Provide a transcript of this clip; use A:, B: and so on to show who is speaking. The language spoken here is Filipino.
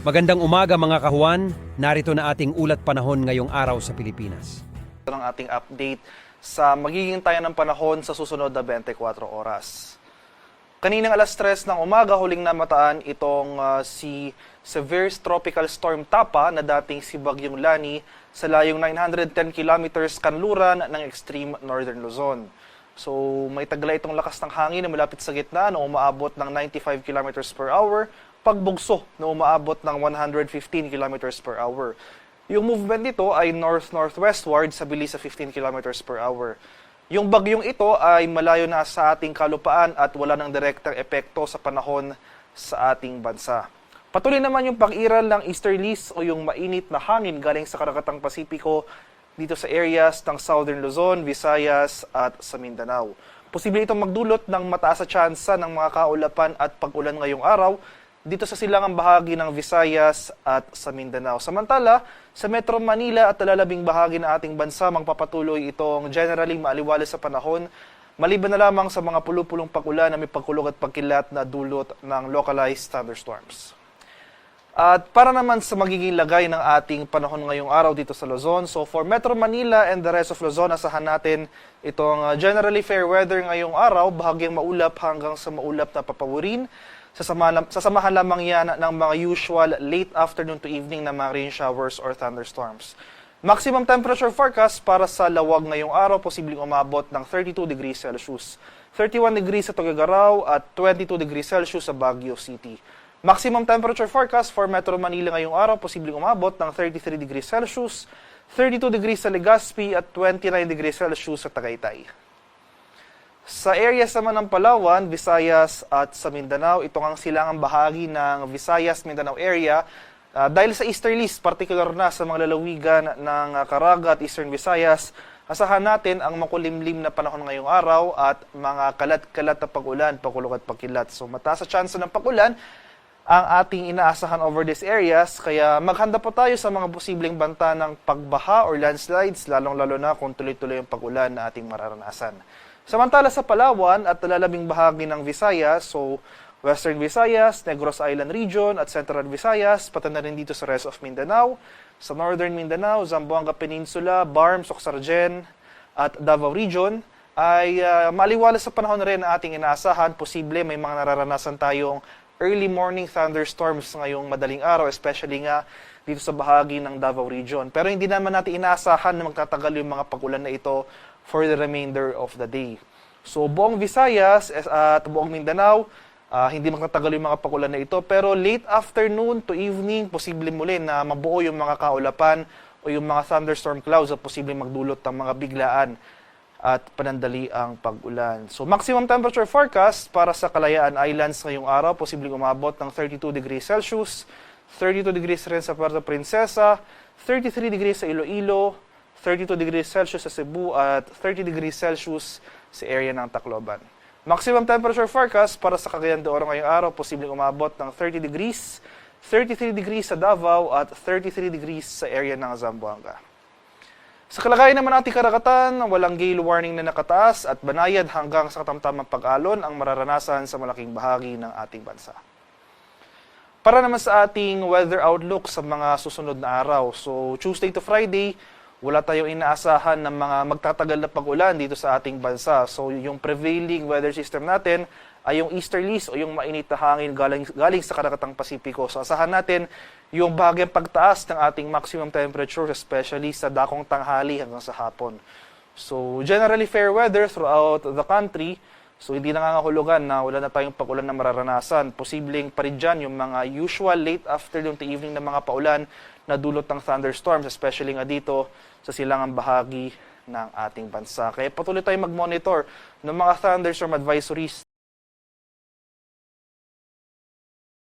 A: Magandang umaga mga kahuan, narito na ating ulat panahon ngayong araw sa Pilipinas.
B: Ito ang ating update sa magiging tayo ng panahon sa susunod na 24 oras. Kaninang alas 3 ng umaga, huling namataan itong ah, si Severe Tropical Storm Tapa na dating si Bagyong Lani sa layong 910 kilometers kanluran ng extreme northern Luzon. So may taglay itong lakas ng hangin na malapit sa gitna na umaabot ng 95 kilometers per hour, pagbugso na umaabot ng 115 kilometers per hour. Yung movement nito ay north-northwestward sa bilis sa 15 kilometers per hour. Yung bagyong ito ay malayo na sa ating kalupaan at wala ng direktang epekto sa panahon sa ating bansa. Patuloy naman yung pag-iral ng easterlies o yung mainit na hangin galing sa karagatang Pasipiko dito sa areas ng Southern Luzon, Visayas at sa Mindanao. Posible itong magdulot ng mataas sa tsansa ng mga kaulapan at pag-ulan ngayong araw dito sa silangang bahagi ng Visayas at sa Mindanao. Samantala, sa Metro Manila at talalabing bahagi ng ating bansa, magpapatuloy itong generally maaliwalas sa panahon, maliban na lamang sa mga pulupulong pakulan na may pagkulog at pagkilat na dulot ng localized thunderstorms. At para naman sa magiging lagay ng ating panahon ngayong araw dito sa Luzon, so for Metro Manila and the rest of Luzon, asahan natin itong uh, generally fair weather ngayong araw, bahagyang maulap hanggang sa maulap na papawirin. Sasama, sasamahan lamang yan ng mga usual late afternoon to evening na mga rain showers or thunderstorms. Maximum temperature forecast para sa lawag ngayong araw, posibleng umabot ng 32 degrees Celsius. 31 degrees sa Tuguegarao at 22 degrees Celsius sa Baguio City. Maximum temperature forecast for Metro Manila ngayong araw, posibleng umabot ng 33 degrees Celsius, 32 degrees sa Legazpi at 29 degrees Celsius sa Tagaytay. Sa areas naman ng Palawan, Visayas at sa Mindanao, ito ang silangang bahagi ng Visayas Mindanao area Ah, dahil sa easterlies, particular na sa mga lalawigan ng Caraga at Eastern Visayas, asahan natin ang makulimlim na panahon ngayong araw at mga kalat-kalat na pag-ulan, pagkulog at pagkilat. So mataas sa chance ng pag-ulan ang ating inaasahan over these areas, kaya maghanda po tayo sa mga posibleng banta ng pagbaha or landslides, lalong-lalo na kung tuloy-tuloy ang pag-ulan na ating mararanasan. Samantala sa Palawan at lalabing bahagi ng Visayas, so Western Visayas, Negros Island Region at Central Visayas, pati na rin dito sa rest of Mindanao, sa Northern Mindanao, Zamboanga Peninsula, Barm, Socsargen at Davao Region, ay uh, maliwalas sa panahon na rin na ating inaasahan. Posible may mga nararanasan tayong early morning thunderstorms ngayong madaling araw, especially nga dito sa bahagi ng Davao Region. Pero hindi naman natin inaasahan na magtatagal yung mga pagulan na ito for the remainder of the day. So buong Visayas at buong Mindanao, ah, hindi magtatagal yung mga pakulan na ito. Pero late afternoon to evening, posible muli na mabuo yung mga kaulapan o yung mga thunderstorm clouds at posible magdulot ng mga biglaan at panandali ang pag-ulan. So maximum temperature forecast para sa Kalayaan Islands ngayong araw, posibleng umabot ng 32 degrees Celsius, 32 degrees rin sa Puerto Princesa, 33 degrees sa Iloilo, 32 degrees Celsius sa Cebu at 30 degrees Celsius sa area ng Tacloban. Maximum temperature forecast para sa Cagayan de Oro ngayong araw, posibleng umabot ng 30 degrees, 33 degrees sa Davao at 33 degrees sa area ng Zamboanga. Sa kalagayan naman ng ating karagatan, walang gale warning na nakataas at banayad hanggang sa katamtamang pag-alon ang mararanasan sa malaking bahagi ng ating bansa. Para naman sa ating weather outlook sa mga susunod na araw. So Tuesday to Friday, wala tayong inaasahan ng mga magtatagal na pag-ulan dito sa ating bansa. So yung prevailing weather system natin ay yung easterlies o yung mainit na hangin galing, galing sa karakatang Pasipiko. So asahan natin yung bahagyang pagtaas ng ating maximum temperature, especially sa dakong tanghali hanggang sa hapon. So generally fair weather throughout the country. So hindi nangangahulugan na wala na tayong pag-ulan na mararanasan. Posibleng pa rin dyan yung mga usual late afternoon to evening na mga paulan na dulot ng thunderstorms, especially nga dito sa silangang bahagi ng ating bansa. Kaya patuloy tayong mag-monitor ng mga thunderstorm advisories